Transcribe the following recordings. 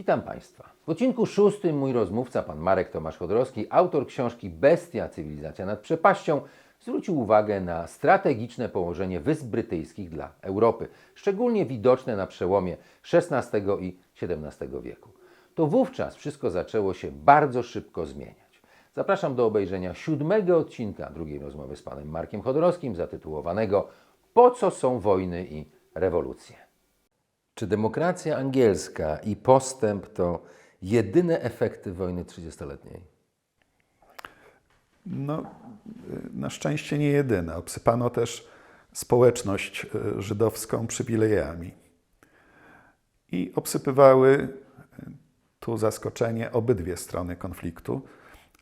Witam Państwa. W odcinku szóstym mój rozmówca, pan Marek Tomasz Chodorowski, autor książki Bestia Cywilizacja nad przepaścią, zwrócił uwagę na strategiczne położenie Wysp Brytyjskich dla Europy, szczególnie widoczne na przełomie XVI i XVII wieku. To wówczas wszystko zaczęło się bardzo szybko zmieniać. Zapraszam do obejrzenia siódmego odcinka drugiej rozmowy z panem Markiem Chodorowskim, zatytułowanego Po co są wojny i rewolucje? Czy demokracja angielska i postęp to jedyne efekty wojny 30-letniej? No, na szczęście nie jedyne. Obsypano też społeczność e, żydowską przywilejami. I obsypywały, e, tu zaskoczenie, obydwie strony konfliktu,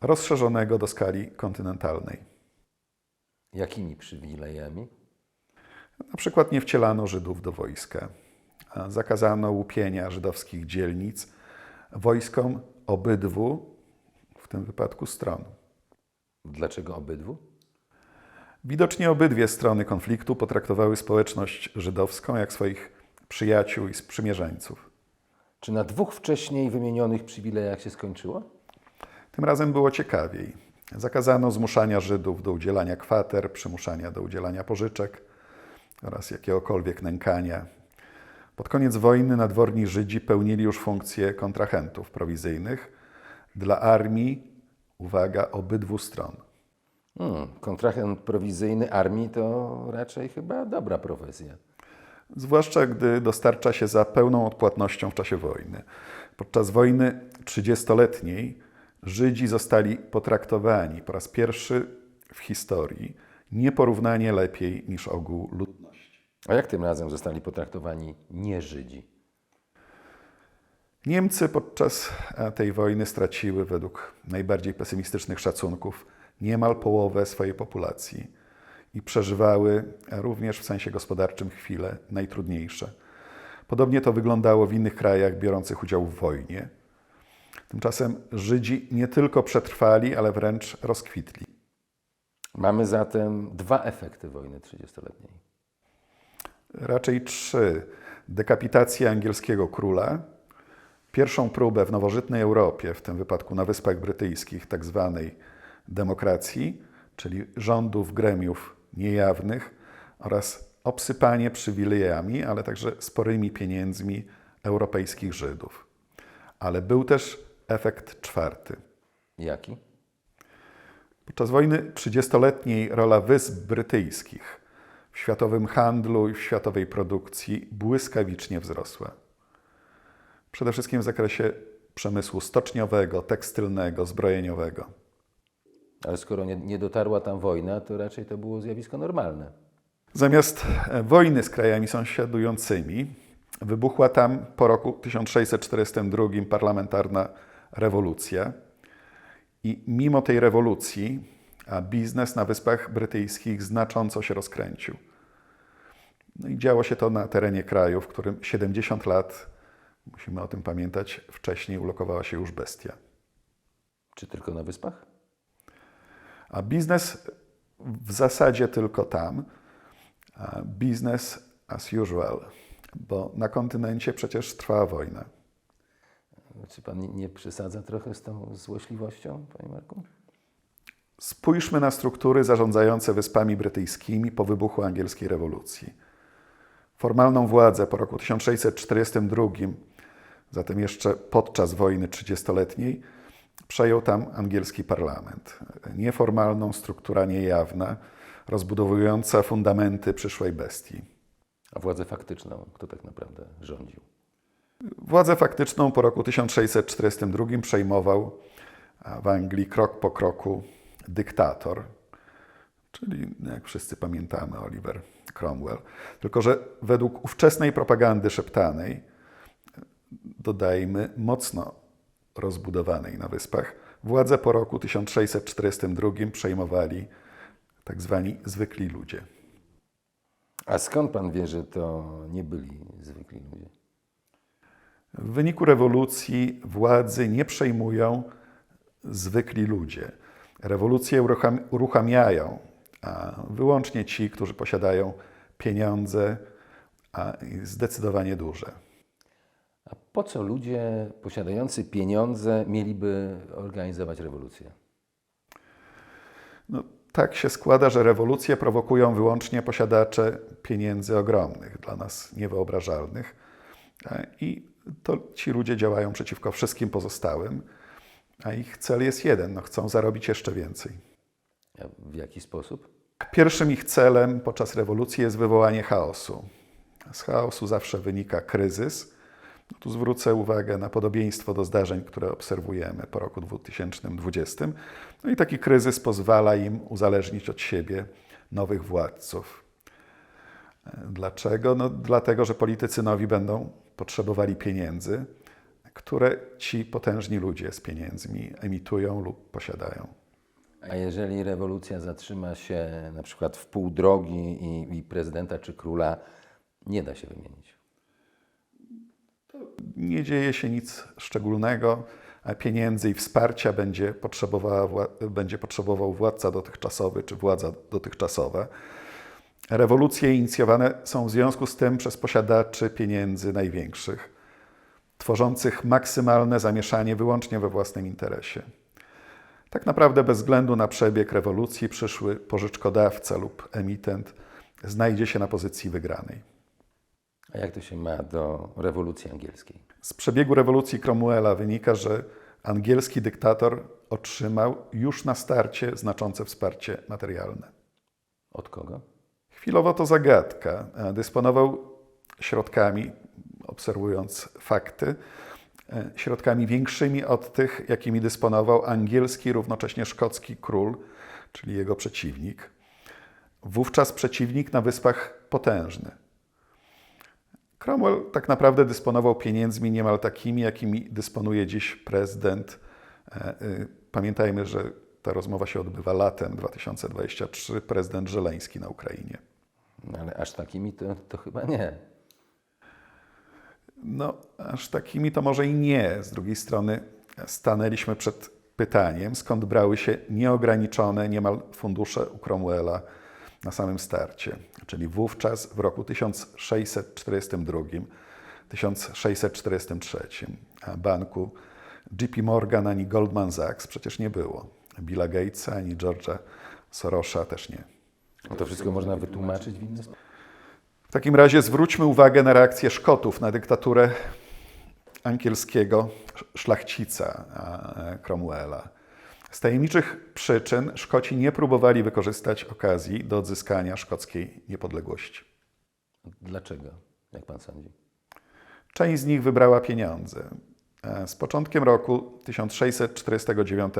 rozszerzonego do skali kontynentalnej. Jakimi przywilejami? Na przykład nie wcielano Żydów do wojska. Zakazano łupienia żydowskich dzielnic wojskom obydwu, w tym wypadku stron. Dlaczego obydwu? Widocznie obydwie strony konfliktu potraktowały społeczność żydowską jak swoich przyjaciół i sprzymierzeńców. Czy na dwóch wcześniej wymienionych przywilejach się skończyło? Tym razem było ciekawiej. Zakazano zmuszania Żydów do udzielania kwater, przymuszania do udzielania pożyczek oraz jakiegokolwiek nękania. Pod koniec wojny nadworni Żydzi pełnili już funkcje kontrahentów prowizyjnych dla armii, uwaga, obydwu stron. Hmm, kontrahent prowizyjny armii to raczej chyba dobra profesja. zwłaszcza gdy dostarcza się za pełną odpłatnością w czasie wojny. Podczas wojny 30-letniej Żydzi zostali potraktowani po raz pierwszy w historii nieporównanie lepiej niż ogół ludności. A jak tym razem zostali potraktowani nie Żydzi? Niemcy podczas e, tej wojny straciły, według najbardziej pesymistycznych szacunków, niemal połowę swojej populacji i przeżywały również w sensie gospodarczym chwile najtrudniejsze. Podobnie to wyglądało w innych krajach biorących udział w wojnie. Tymczasem Żydzi nie tylko przetrwali, ale wręcz rozkwitli. Mamy zatem dwa efekty wojny 30-letniej. Raczej trzy. Dekapitacja angielskiego króla, pierwszą próbę w nowożytnej Europie, w tym wypadku na Wyspach Brytyjskich, tak zwanej demokracji, czyli rządów gremiów niejawnych oraz obsypanie przywilejami, ale także sporymi pieniędzmi europejskich Żydów. Ale był też efekt czwarty. Jaki? Podczas wojny 30-letniej rola Wysp Brytyjskich w światowym handlu i w światowej produkcji błyskawicznie wzrosła. Przede wszystkim w zakresie przemysłu stoczniowego, tekstylnego, zbrojeniowego. Ale skoro nie, nie dotarła tam wojna, to raczej to było zjawisko normalne. Zamiast e, wojny z krajami sąsiadującymi, wybuchła tam po roku 1642 parlamentarna rewolucja. I mimo tej rewolucji, a biznes na Wyspach Brytyjskich znacząco się rozkręcił. No i działo się to na terenie kraju, w którym 70 lat, musimy o tym pamiętać, wcześniej ulokowała się już bestia. Czy tylko na wyspach? A biznes w zasadzie tylko tam, a biznes as usual, bo na kontynencie przecież trwała wojna. Czy pan nie przesadza trochę z tą złośliwością, panie Marku? Spójrzmy na struktury zarządzające Wyspami Brytyjskimi po wybuchu angielskiej rewolucji. Formalną władzę po roku 1642, zatem jeszcze podczas wojny 30-letniej, przejął tam angielski parlament. Nieformalną struktura niejawna, rozbudowująca fundamenty przyszłej bestii. A władzę faktyczną, kto tak naprawdę rządził? Władzę faktyczną po roku 1642 przejmował w Anglii krok po kroku dyktator, czyli jak wszyscy pamiętamy Oliver Cromwell. Tylko, że według ówczesnej propagandy szeptanej, dodajmy mocno rozbudowanej na wyspach, władzę po roku 1642 przejmowali tak zwani zwykli ludzie. A skąd pan wie, że to nie byli zwykli ludzie? W wyniku rewolucji władzy nie przejmują zwykli ludzie. Rewolucje urucham- uruchamiają a wyłącznie ci, którzy posiadają pieniądze, zdecydowanie duże. A po co ludzie posiadający pieniądze mieliby organizować rewolucję? No, tak się składa, że rewolucje prowokują wyłącznie posiadacze pieniędzy ogromnych, dla nas niewyobrażalnych. I to ci ludzie działają przeciwko wszystkim pozostałym, a ich cel jest jeden: no, chcą zarobić jeszcze więcej. A w jaki sposób? Pierwszym ich celem podczas rewolucji jest wywołanie chaosu. Z chaosu zawsze wynika kryzys. No tu zwrócę uwagę na podobieństwo do zdarzeń, które obserwujemy po roku 2020. No i taki kryzys pozwala im uzależnić od siebie nowych władców. E, Dlaczego? No, dlatego, że politycy nowi będą potrzebowali pieniędzy, które ci potężni ludzie z pieniędzmi emitują lub posiadają. A jeżeli rewolucja zatrzyma się na przykład w pół drogi i, i prezydenta czy króla nie da się wymienić? nie dzieje się nic szczególnego, a pieniędzy i wsparcia będzie, potrzebowała, będzie potrzebował władca dotychczasowy czy władza dotychczasowa. Rewolucje inicjowane są w związku z tym przez posiadaczy pieniędzy największych, tworzących maksymalne zamieszanie wyłącznie we własnym interesie. Tak naprawdę bez względu na przebieg rewolucji przyszły pożyczkodawca lub emitent znajdzie się na pozycji wygranej. A jak to się ma do rewolucji angielskiej? Z przebiegu rewolucji Cromwella wynika, że angielski dyktator otrzymał już na starcie znaczące wsparcie materialne. Od kogo? Chwilowo to zagadka. Dysponował środkami, obserwując fakty, e, środkami większymi od tych, jakimi dysponował angielski, równocześnie szkocki król, czyli jego przeciwnik. Wówczas przeciwnik na wyspach potężny. Cromwell tak naprawdę dysponował pieniędzmi niemal takimi, jakimi dysponuje dziś prezydent. E, y, Pamiętajmy, że ta rozmowa się odbywa latem 2023, prezydent Żeleński na Ukrainie. No, ale aż takimi to, to chyba nie. No, aż takimi to może i nie. Z drugiej strony stanęliśmy przed pytaniem, skąd brały się nieograniczone niemal fundusze u Cromwella na samym starcie. Czyli wówczas w roku 1642, 1643 a banku JP Morgan ani Goldman Sachs przecież nie było. Billa Gatesa ani George'a Sorosza też nie. A to wszystko można wytłumaczyć w inny sposób? W takim razie zwróćmy uwagę na reakcję Szkotów na dyktaturę angielskiego szlachcica e, Cromwella. Z tajemniczych przyczyn Szkoci nie próbowali wykorzystać okazji do odzyskania szkockiej niepodległości. Dlaczego, jak pan sądzi? Część z nich wybrała pieniądze. E, Z początkiem roku 1649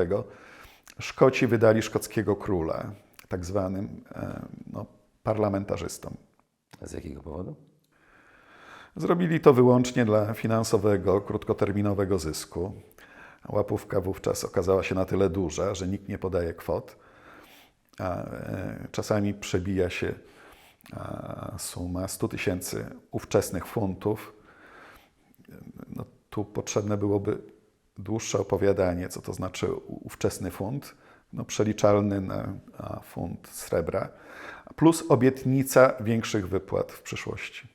Szkoci wydali szkockiego króla, tak zwanym e, no, parlamentarzystom. Z jakiego powodu? Zrobili to wyłącznie dla finansowego, krótkoterminowego zysku. Łapówka wówczas okazała się na tyle duża, że nikt nie podaje kwot, a e, czasami przebija się suma 100 tysięcy ówczesnych funtów. No, tu potrzebne byłoby dłuższe opowiadanie, co to znaczy ówczesny funt, no, przeliczalny na funt srebra, plus obietnica większych wypłat w przyszłości.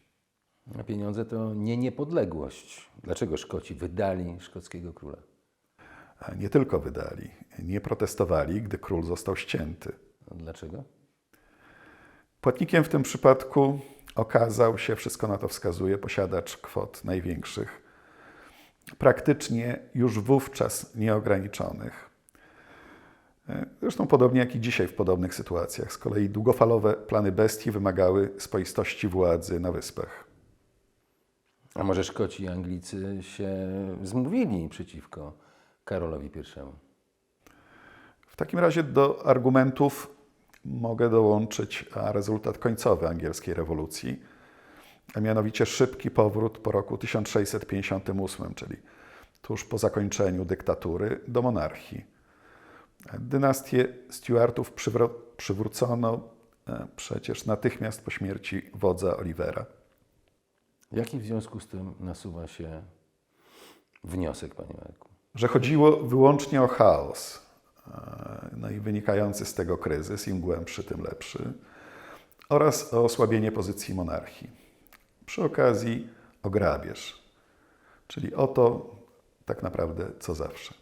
A pieniądze to nie niepodległość. Dlaczego Szkoci wydali szkockiego króla? Nie tylko wydali, nie protestowali, gdy król został ścięty. A dlaczego? Płatnikiem w tym przypadku okazał się, wszystko na to wskazuje, posiadacz kwot największych, praktycznie już wówczas nieograniczonych. E, Zresztą podobnie jak i dzisiaj w podobnych sytuacjach. Z kolei długofalowe plany bestii wymagały spoistości władzy na wyspach. A może Szkoci i Anglicy się zmówili przeciwko Karolowi I? W takim razie do argumentów mogę dołączyć rezultat końcowy angielskiej rewolucji, a mianowicie szybki powrót po roku 1658, czyli tuż po zakończeniu dyktatury, do monarchii. Dynastię Stuartów przywrócono e, przecież natychmiast po śmierci wodza Olivera. Jaki w związku z tym nasuwa się wniosek, panie Marku? że chodziło wyłącznie o chaos, e, no i wynikający z tego kryzys, im głębszy, tym lepszy, oraz o osłabienie pozycji monarchii. Przy okazji o grabież. Czyli o to tak naprawdę co zawsze.